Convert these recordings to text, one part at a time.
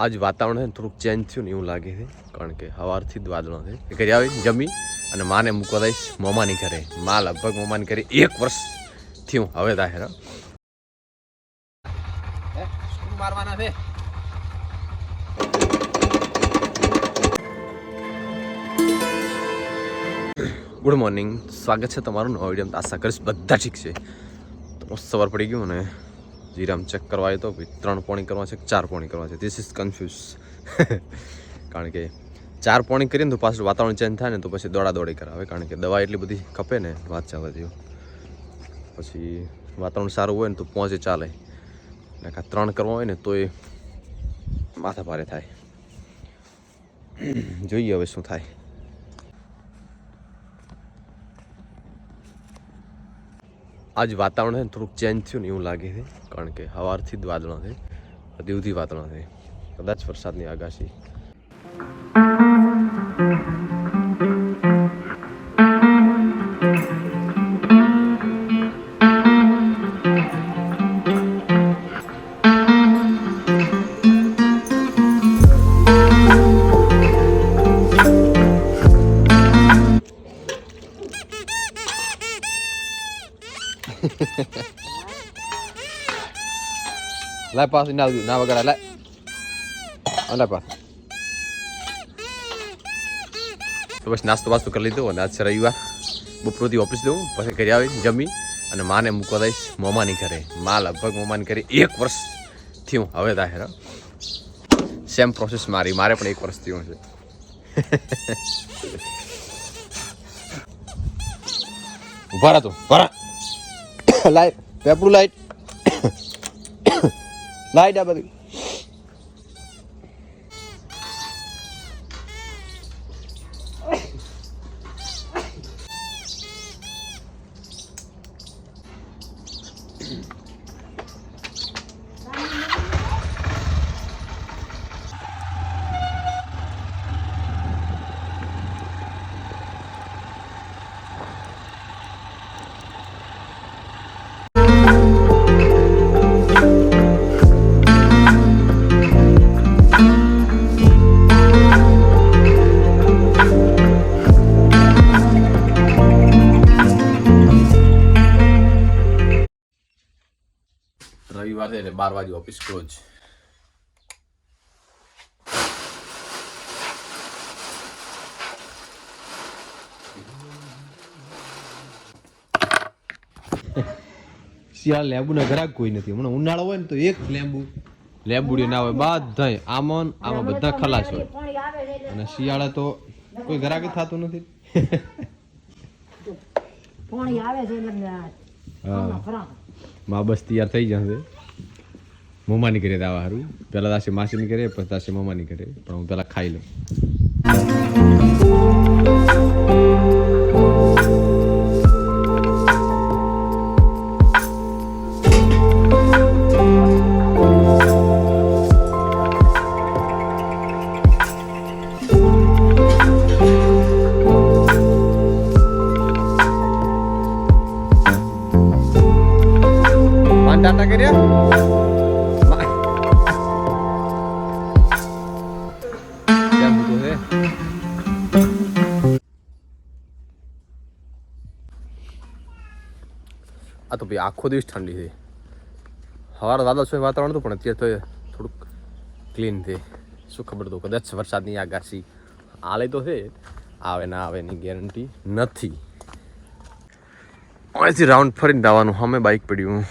આજ વાતાવરણ છે થોડુંક ચેન્જ થયું ને એવું લાગે છે કારણ કે સવારથી જ વાદળો છે. કરી આવી જમી અને માને મૂકવા દઈશ મોમાની ઘરે. મા લગભગ મોમાની ઘરે એક વર્ષ થયું. હવે દાહેર મારવાના છે? ગુડ મોર્નિંગ સ્વાગત છે તમારું નવા વીડિયો આશા કરીશ બધા ઠીક છે. તો સવાર પડી ગયું અને જીરામ ચેક કરવા આવ્યો તો ત્રણ પોણી કરવા છે ચાર પોણી કરવા છે? ધીસ ઇઝ કન્ફ્યુઝ કારણ કે ચાર પોણી કરીએ ને તો પાછું વાતાવરણ ચેન્જ થાય ને તો પછી દોડા દોડી કરાવે. કારણ કે દવા એટલી બધી ખપે ને, વાત ચાલે જેવું પછી વાતાવરણ સારું હોય ને તો પહોંચે, ચાલે. ને કાં ત્રણ કરવા હોય ને તો એ માથા ભારે થાય. જોઈએ હવે શું થાય. આજ વાતાવરણ છે થોડુંક ચેન્જ થયું ને એવું લાગે છે. કારણ કે સવારથી જ વાદળો છે. દીવથી વાદળો છે. કદાચ વરસાદની આગાશી લાય પાસ ના ના વગર લાય. લાય પાસ તો નાસ્તો વાસ્તો કરી લીધો અને આજ રવિવાર. બપોરથી ઓફિસ દઉં પછી ઘરે આવી જમી અને માને મૂકવા દઈશ મોમાની ઘરે. મા લગભગ મોમાની ઘરે એક વર્ષ થયું. હવે દાહેર સેમ પ્રોસેસ મારી. મારે પણ એક વર્ષ થયું છે ઊભા રહો રહો. Light પેપરું light. લાઈટ આ બધી. એટલે બાર વાગે ઓફિસ ક્લોઝ શિયાળ લેબુ ના ઘરાક કોઈ નથી. હમણાં ઉનાળો હોય ને તો એક લેંબુ. લેંબુડી ના હોય બધા આમાં ને આમાં બધા ખલાસ હોય. અને શિયાળે તો કોઈ ઘરાક થતું નથી. પાણી આવે છે એટલે હા. મા બસ તૈયાર થઈ જશે. મમ્માની ઘરે દાવા હારું પહેલા દાશે માસીની ઘરે પછી દાશે મમ્માની ઘરે પણ હું પહેલા ખાઈ લઉં માન ટાટા કર્યા આ તો ભાઈ આખો દિવસ ઠંડી છે. સવારે દાદા છે વાતાવરણ હતું, પણ અત્યારે તો થોડુંક ક્લીન થઈ શું ખબર તો કદાચ વરસાદની આગાશી આલે તો છે, આવે ના આવે એની ગેરંટી નથી. અહીંથી રાઉન્ડ ફરીને દાવાનું અમે બાઇક પડ્યું.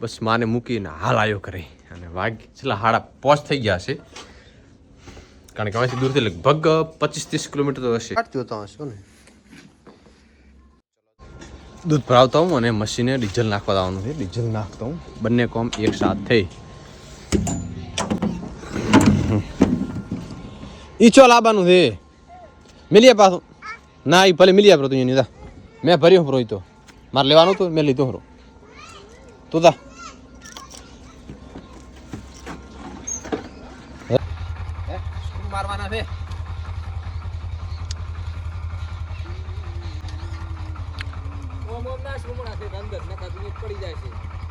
બસ માને મૂકીને હાલ આવ્યો કરે અને વાઘ છેલ્લા હાડા પોચ થઈ ગયા છે. કારણ કે અહીંથી દૂરથી લગભગ પચીસ ત્રીસ કિલોમીટર તો હશે. દૂધ ભરાવતા હું અને મશીને ડીઝલ નાખવા આવવાનું છે. ડીઝલ નાખતા હું. બંને કોમ એક સાથ થઈ. ઈ ચો લાવવાનું છે? મિલિયા પાછું. ના એ ભલે મિલી પ્રો તું એની મેં ભર્યો પ્રો તો. મારે લેવાનું હતું મેં લીધો હરો તું તા મારવાના છે. પડી જાય છે.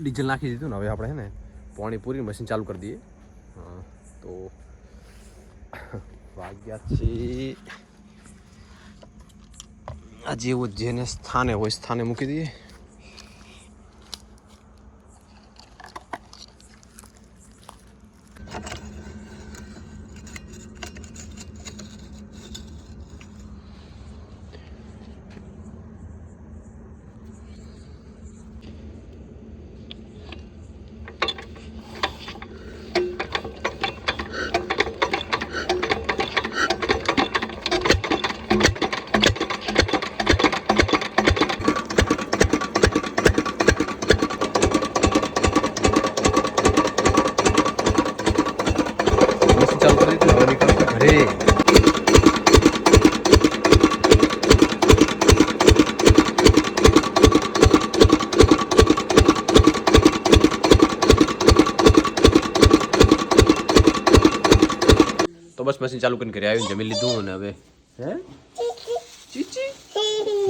ડીઝલ નાખી દીધું ને હવે આપણે હે ને પાણી મશીન ચાલુ કરી દઈએ. તો વાગ્યા છે. આ જેવો જેને સ્થાને હોય, સ્થાને મૂકી દઈએ મશીન ચાલુ કરી દીધું હવે નીકળશું ઘરે તો બસ મશીન ચાલુ કરીને ઘરે આવીને જમી લીધું અને હવે હે ચીચી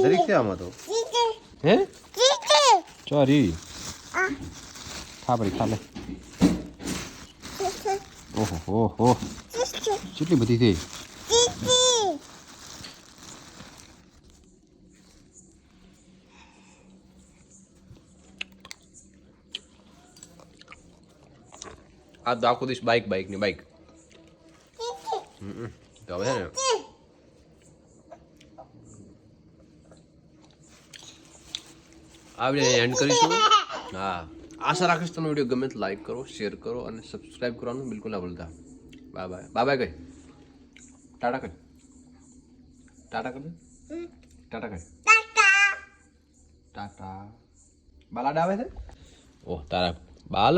દરેક છે આમાં તો હે ચોરી ખા પડી ખા લે ઓહો હો હો કેટલી બધી થઈ આ તો આખો દિવસ બાઇક બાઇકની બાઇક તો હવે છે ને આ વીડિયો એન્ડ કરીશું. હા. આશા રાખીશ તમને વીડિયો ગમે તો લાઈક કરો શેર કરો અને સબસ્ક્રાઈબ કરવાનું બિલકુલ ના ભૂલતા. બાય બાય બાય કઈ. ટાટા કઈ. ટાટા કરી ટાટા કઈ. ટાટા બાલાડ આવે છે? ઓહ, તારા બાલ.